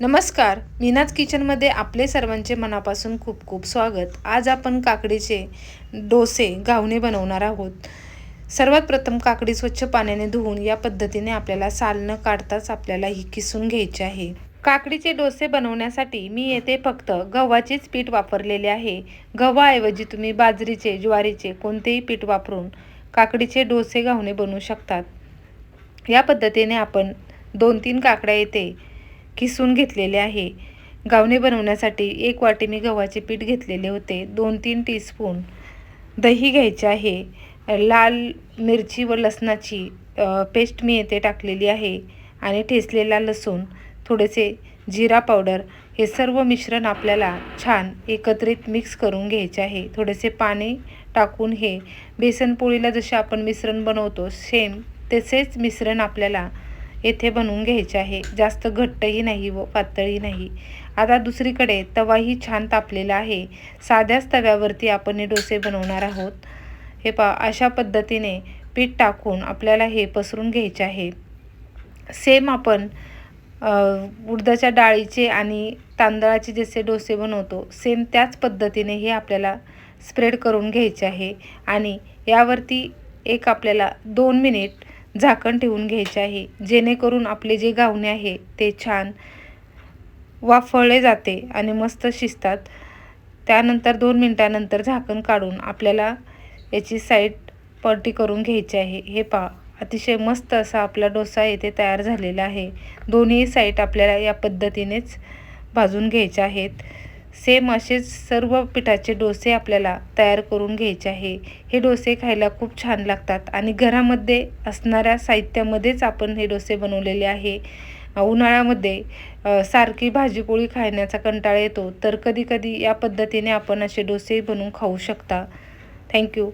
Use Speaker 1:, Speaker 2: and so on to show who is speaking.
Speaker 1: नमस्कार मीनाज किचनमध्ये आपले सर्वांचे मनापासून खूप खूप स्वागत. आज आपण काकडीचे डोसे घावणे बनवणार आहोत. सर्वात प्रथम काकडी स्वच्छ पाण्याने धुवून या पद्धतीने आपल्याला साल न काढताच आपल्याला ही किसून घ्यायची आहे. काकडीचे डोसे बनवण्यासाठी मी येथे फक्त गव्हाचेच पीठ वापरलेले आहे. गव्हाऐवजी तुम्ही बाजरीचे ज्वारीचे कोणतेही पीठ वापरून काकडीचे डोसे घावणे बनवू शकतात. या पद्धतीने आपण दोन तीन काकड्या येथे किसून घेतलेले आहे. गावणे बनवण्यासाठी एक वाटी मी गव्हाचे पीठ घेतलेले होते. दोन तीन टीस्पून दही घ्यायचे आहे. लाल मिरची व लसणाची पेस्ट मी येथे टाकलेली आहे आणि ठेचलेला लसूण थोडेसे जिरा पावडर हे सर्व मिश्रण आपल्याला छान एकत्रित मिक्स करून घ्यायचे आहे. थोडेसे पाणी टाकून हे बेसन पोळीला जसे आपण मिश्रण बनवतो सेम तसेच मिश्रण आपल्याला येथे बनवून घ्यायचे आहे. जास्त घट्टही नाही व पातळही नाही. आता दुसरीकडे तवाही छान तापलेला आहे. साध्याच तव्यावरती आपण हे डोसे बनवणार आहोत. हे पा अशा पद्धतीने पीठ टाकून आपल्याला हे पसरून घ्यायचे आहे. सेम आपण उडदाच्या डाळीचे आणि तांदळाचे जसे डोसे बनवतो सेम त्याच पद्धतीने हे आपल्याला स्प्रेड करून घ्यायचे आहे. आणि यावरती एक आपल्याला दोन मिनिट झाकण ठेवून घ्यायचे आहे. जेणेकरून आपले जे गावणे आहे ते छान वाफळले जाते आणि मस्त शिजतात. त्यानंतर दोन मिनटानंतर झाकण काढून आपल्याला याची साईड पलटी करून घ्यायची आहे. हे पा अतिशय मस्त असा आपला डोसा येथे तयार झालेला आहे. दोन्ही साईट आपल्याला या पद्धतीनेच भाजून घ्यायचे आहेत. सेम असेच सर्व पिठाचे डोसे आपल्याला तयार करून घ्यायचे आहे. हे डोसे खायला खूप छान लागतात आणि घरामध्ये असणाऱ्या साहित्यामध्येच आपण हे डोसे बनवलेले आहे. उन्हाळ्यामध्ये सारखी भाजीपोळी खाण्याचा कंटाळा येतो तर कधीकधी या पद्धतीने आपण असे डोसे बनवून खाऊ शकता. थँक्यू.